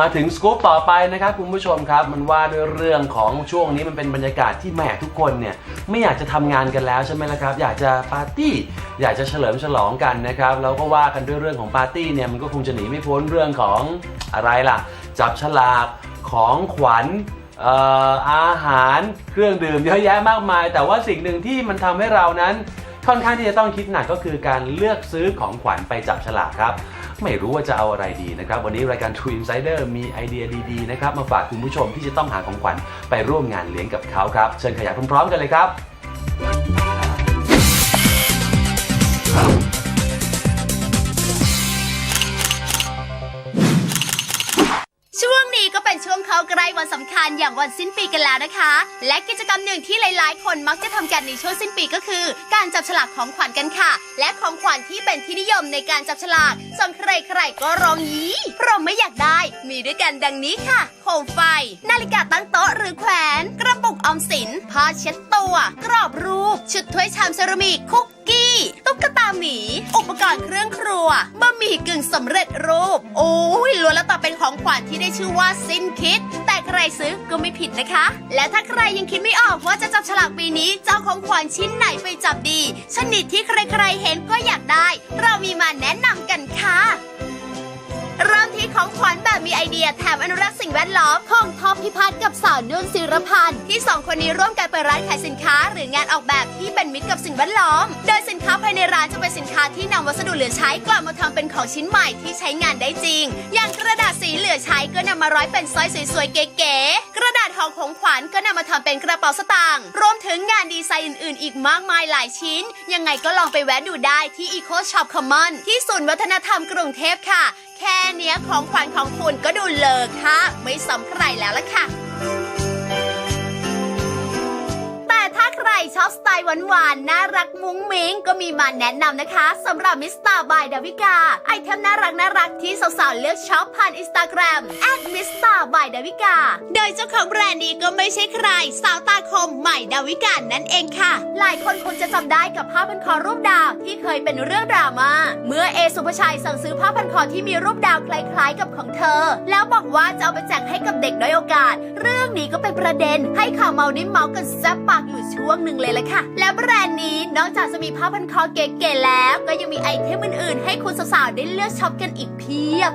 มาถึงสกู๊ปต่อไปนะครับคุณผู้ชมครับ มันว่าด้วยเรื่องของช่วงนี้มันเป็นบรรยากาศที่แหมทุกคนเนี่ยไม่อยากจะทำงานกันแล้วใช่ไหมล่ะครับ อยากจะปาร์ตี้ อยากจะเฉลิมฉลองกันนะครับแล้วก็ว่ากันด้วยเรื่องของปาร์ตี้เนี่ยมันก็คงจะหนีไม่พ้นเรื่องของอะไรล่ะ จับฉลากของขวัญอออาหารเครื่องดื่มเยอะแยะมากมาย แต่ว่าสิ่งหนึ่งที่มันทำให้เรานั้นค่อนข้างที่จะต้องคิดหนักก็คือการเลือกซื้อของขวัญไปจับฉลากครับ ไม่รู้ว่าจะเอาอะไรดีนะครับ วันนี้รายการ True Insider มีไอเดียดีๆนะครับมาฝากคุณผู้ชมที่จะต้องหาของขวัญไปร่วมงานเลี้ยงกับเขาครับ เชิญขยายพร้อมๆกันเลยครับ เข้าใกล้วันสำคัญอย่างวันสิ้นปีกันแล้วนะคะ และกิจกรรมหนึ่งที่หลาย ๆ คนมักจะทำกันในช่วงสิ้นปีก็คือ การจับฉลากของขวัญกันค่ะ และของขวัญที่เป็นที่นิยมในการจับฉลากส่วนใคร ๆ ก็ร้องยี้เพราะไม่อยากได้มีด้วยกันดังนี้ค่ะโคมไฟ นาฬิกาตั้งโต๊ะหรือแขวน กระปุกออมสินผ้าเช็ดตัว กรอบรูป ชุดถ้วยชามเซรามิกคุก หมีอุปกรณ์เครื่องครัวบะหมี่กึ่งสำเร็จรูป โอ้ยล้วนแล้วแต่เป็นของขวัญที่ได้ชื่อว่าสิ้นคิด แต่ใครซื้อก็ไม่ผิดนะคะ และถ้าใครยังคิดไม่ออกว่าจะจับฉลากปีนี้เจ้าของขวัญชิ้นไหนไปจับดี ชนิดที่ใครๆเห็นก็อยากได้ เรามีมาแนะน ดียแถมอนุรักษ์สิ่งแวดล้อมของท็อปพิพัฒน์กับสาวนุ่นศิรพันธ์ที่สองคนนี้ร่วมกันเปิดร้านขายสินค้า หรืองานออกแบบที่เป็นมิตรกับสิ่งแวดล้อม โดยสินค้าภายในร้านจะเป็นสินค้าที่นำวัสดุเหลือใช้กลับมาทำเป็นของชิ้นใหม่ที่ใช้งานได้จริง อย่างกระดาษสีเหลือใช้ก็นำมาร้อยเป็นสร้อยสวยๆเก๋ๆกระดาษห่อของขวัญก็นำมาทำเป็นกระเป๋าสตางค์รวมถึงงานดีไซน์อื่นๆ อีกมากมายหลายชิ้น ยังไงก็ลองไปแวะดูได้ที่ Eco Shop Common ที่ศูนย์วัฒนธรรมกรุงเทพค่ะ แค่เนี้ยของขวัญของคุณก็ดูเลิกค่ะ ไม่สำใครแล้วล่ะค่ะ แต่ถ้าใครชอบสไตล์หวานๆ น่ารักมุ้งมิ้งก็มีมาแนะนำนะคะสำหรับมิสตาบายดาวิกา ไอเทมน่ารักน่ารักที่สาวๆ เลือกช็อปผ่านอินสตาแกรมแอดมิสตาบายดาวิกาโดยเจ้าของแบรนด์นี้ก็ไม่ใช่ใคร สาวตาคมใหม่ดาวิกานั่นเองค่ะ หลายคนคงจะจำได้กับผ้าพันคอรูปดาวที่เคยเป็นเรื่องดราม่า อเอสุภชัยสั่งซื้อผ้าพันคอที่มีรูปดาวคล้ายๆกับของเธอ แล้วบอกว่าจะเอาไปแจกให้กับเด็กด้อยโอกาส เรื่องนี้ก็เป็นประเด็น ให้ข่าวเมาดิ้มเมากันแซ่บปากอยู่ช่วงหนึ่งเลยละค่ะ แล้วแบรนด์นี้นอกจากจะมีผ้าพันคอเก๋ๆแล้ว ก็ยังมีไอเทมอื่นๆ ให้คุณสาวๆได้เลือกช็อปกันอีกเพียบ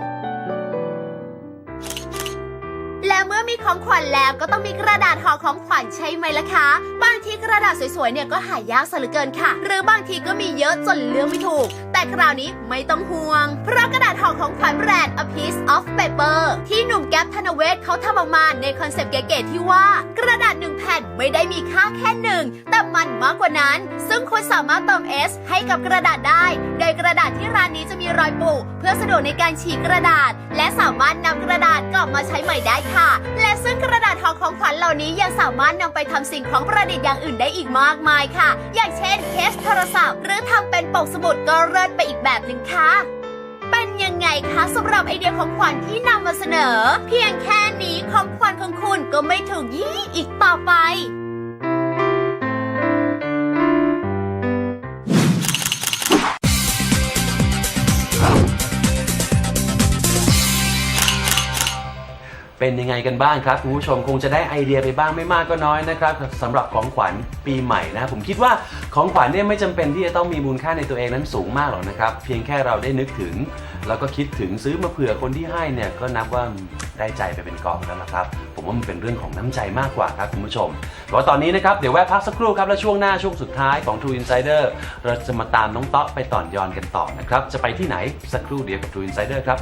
และเมื่อมีของขวัญแล้วก็ต้องมีกระดาษห่อของขวัญใช่ไหมล่ะคะ บางทีกระดาษสวยๆเนี่ยก็หายากซะเหลือเกินค่ะ หรือบางทีก็มีเยอะจนเลือกไม่ถูก แต่คราวนี้ไม่ต้องห่วง เพราะกระดาษห่อของขวัญแบรนด์ A Piece of Paper ที่ หนุ่มแก๊ปธนเวศเขาทำออกมาในคอนเซปต์เก๋ๆที่ว่า กระดาษหนึ่งแผ่นไม่ได้มีค่าแค่หนึ่งแต่มันมากกว่านั้น ซึ่งคุณสามารถเติม S ให้กับกระดาษได้ โดยกระดาษที่ร้านนี้จะมีรอยปูเพื่อสะดวกในการฉีกกระดาษ และสามารถนำกระดาษกลับมาใช้ใหม่ได้ค่ะ และซึ่งกระดาษห่อของขวัญเหล่านี้ยังสามารถนำไปทำสิ่งของประดิษฐ์อย่างอื่นได้อีกมากมายค่ะ อย่างเช่นเคสโทรศัพท์ หรือทำเป็นปกสมุดก็เลิศไปอีกแบบหนึ่งค่ะ เป็นยังไงคะสำหรับไอเดียของขวัญที่นำมาเสนอ เพียงแค่นี้ของขวัญของคุณก็ไม่ถูกยี่อีกต่อไป เป็นยังไงกันบ้างครับคุณผู้ชมคงจะได้ไอเดียไปบ้างไม่มากก็น้อยนะครับสำหรับของขวัญปีใหม่นะผมคิดว่าของขวัญเนี่ยไม่จำเป็นที่จะต้องมีมูลค่าในตัวเองนั้นสูงมากหรอกนะครับเพียงแค่เราได้นึกถึง แล้วก็คิดถึงซื้อมาเผื่อคนที่ให้เนี่ยก็นับว่าได้ใจไปเป็นกอบแล้วละครับ ผมว่ามันเป็นเรื่องของน้ำใจมากกว่าครับคุณผู้ชมแต่ว่าตอนนี้นะครับเดี๋ยวแวะพักสักครู่ครับแล้วช่วงหน้าช่วงสุดท้ายของ True Insider เราจะมาตามน้องเต๊ะไปต่อนยอนกันต่อนะครับจะไปที่ไหนสักครู่เดียวกับ True Insider ครับ